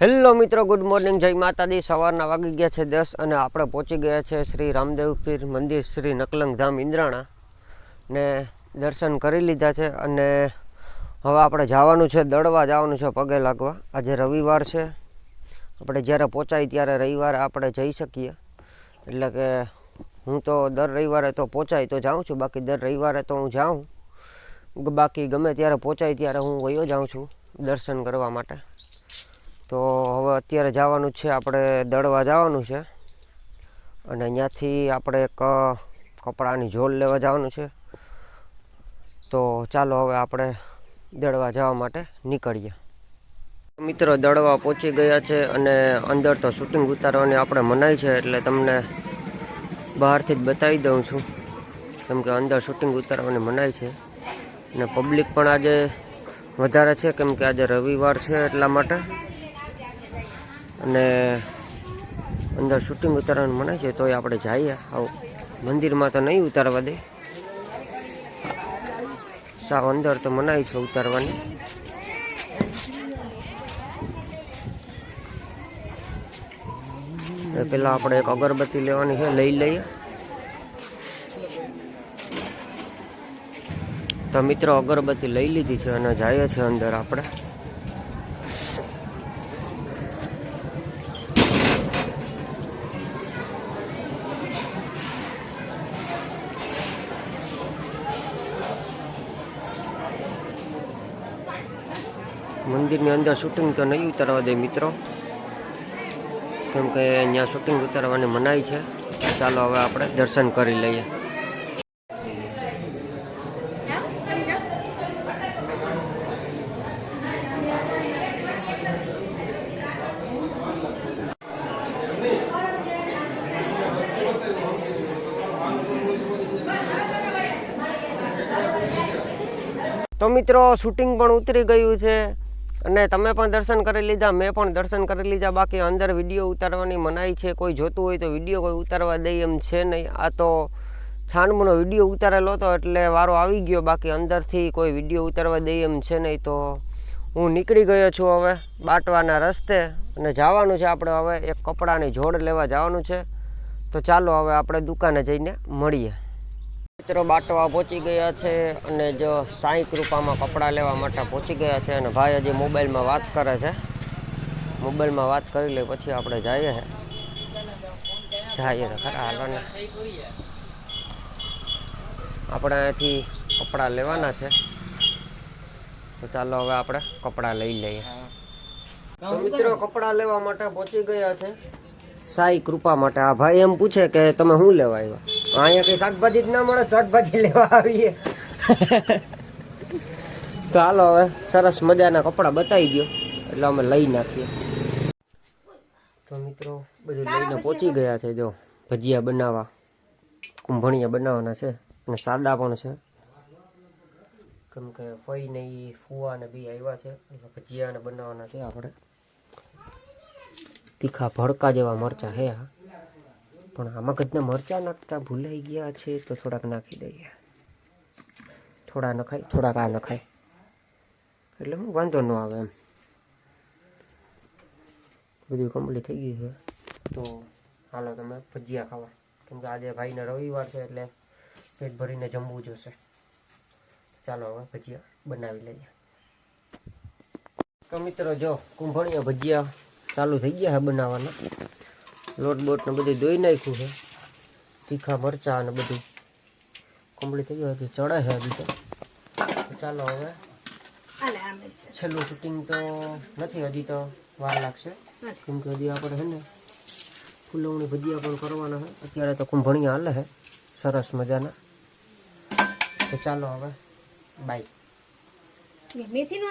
Hello મિત્રો, good morning. જય માતાજી. સવારના વાગી ગયા છે દસ અને આપણે પહોંચી ગયા છે શ્રી રામદેવ પીર મંદિર, શ્રી નકલંગ ધામ ઇન્દ્રાણા ને દર્શન કરી લીધા છે અને હવે આપણે જવાનું છે દળવા જવાનું છે પગે લાગવા. આજે રવિવાર છે. આપણે જ્યારે પહોંચાય ત્યારે રવિવારે આપણે જઈ શકીએ. એટલે કે હું તો દર રવિવારે તો પહોંચાય તો જાઉં છું, બાકી દર રવિવારે તો હું જાઉં. બાકી ગમે ત્યારે પહોંચાય ત્યારે હું વયો જાઉં છું દર્શન કરવા માટે. તો હવે અત્યારે જવાનું છે, આપણે દળવા જવાનું છે. અને અહીંયાથી આપણે એક કપડાની ઝોલ લેવા જવાનું છે. તો ચાલો હવે આપણે દળવા જવા માટે નીકળીએ. મિત્રો દળવા પહોંચી ગયા છે અને અંદર તો શૂટિંગ ઉતારવાની આપણે મનાઈ છે, એટલે તમને બહારથી જ બતાવી દઉં છું. કેમ કે અંદર શૂટિંગ ઉતારવાની મનાઈ છે. અને પબ્લિક પણ આજે વધારે છે, કેમ કે આજે રવિવાર છે એટલા માટે. અને અંદર શૂટિંગ ઉતારવાનું મનાય છે, તોય આપણે જઈએ. આવો મંદિરમાં તો નહીં ઉતારવા દે. સાવ અંદર તો મનાય છે ઉતારવાની. પેલા આપણે એક અગરબત્તી લેવાની છે, લઈ લઈએ. તો મિત્રો અગરબત્તી લઈ લીધી છે અને જઈએ છે અંદર આપણે. મંદિરની અંદર શૂટિંગ તો નહીં ઉતારવા દે મિત્રો. કેમ કે અહીંયા શૂટિંગ ઉતારવાની મનાઈ છે. ચાલો હવે આપણે દર્શન કરી લઈએ. તો મિત્રો શૂટિંગ પણ ઉતરી ગયું છે. અને તમે પણ દર્શન કરી લીધા, મેં પણ દર્શન કરી લીધા, બાકી અંદર વીડિયો ઉતારવાની મનાઈ છે, કોઈ જોતું હોય તો વીડિયો કોઈ ઉતારવા દે એમ છે નહીં. આ તો છાનમુનો વીડિયો ઉતારેલો હતો એટલે વારો આવી ગયો, બાકી અંદરથી કોઈ વીડિયો ઉતારવા દે એમ છે નહીં તો હું નીકળી ગયો છું હવે બાટવાના રસ્તે અને જવાનું છે આપણે હવે, એક કપડાની જોડ લેવા જવાનું છે. તો ચાલો હવે આપણે દુકાને જઈને મળીએ. મિત્રો બાટવા પહોંચી ગયા છે અને જો સાંઈ કૃપામાં કપડાં લેવા માટે પહોંચી ગયા છે અને ભાઈ હજી મોબાઈલમાં વાત કરે છે. મોબાઈલમાં વાત કરી લે, પછી આપણે જઈએ જઈએ ખરા હાલવાને આપણે અહીંયાથી કપડાં લેવાના છે. તો ચાલો હવે આપણે કપડાં લઈ લઈએ. મિત્રો કપડાં લેવા માટે પહોંચી ગયા છે. સાઈ કૃપા માટે આ ભાઈ એમ પૂછે કે તમે શું લેવા આવ્યા? અહીંયા કઈ શાકભાજી જ ના મળે શાકભાજી લેવા આવીએ. તો હાલો હવે સરસ મજાના કપડાં બતાવી દો એટલે અમે લઈ નાખીએ. તો મિત્રો બધું લઈને પહોંચી ગયા છે જો. ભજીયા બનાવવા. કુંભણિયા બનાવવાના છે અને સાદા પણ છે. કેમ કે ફઈ ને એ ફુવા ને બી આવ્યા છે એટલે ભજીયા બનાવવાના છે આપણે. તીખા ભડકા જેવા મરચા હે આ. પણ આમાં કદના મરચા નાખતા ભૂલાઈ ગયા છે તો થોડાક નાખી દઈએ. થોડા નખાય, થોડાક આ નખાય. એટલે હું વાંધો ન આવે એમ. બધું કમ્પ્લીટ થઈ ગયું છે. તો હાલો તમે ભજીયા ખાવા. કેમ કે આજે ભાઈને રવિવાર છે એટલે પેટ ભરીને જમવું જોશે. ચાલો હવે ભજીયા બનાવી લઈએ. તો મિત્રો જો, કુંભણીયા ભજીયા ચાલુ થઈ ગયા છે બનાવવાના. લોટ બોટને બધું ધોઈ નાખ્યું છે. તીખા મરચા અને બધું કમ્પ્લીટ થઈ ગયું. હજી ચડે છે હજી તો. ચાલો હવે છેલ્લું શૂટિંગ તો નથી હજી તો વાર લાગશે. કેમ કે હજી આપણે છે ને ફૂલવણી ભજીયા પણ કરવાના છે. અત્યારે તો કુંભણીયા હાલે છે. સરસ મજાના. તો ચાલો હવે બાય મેથી નો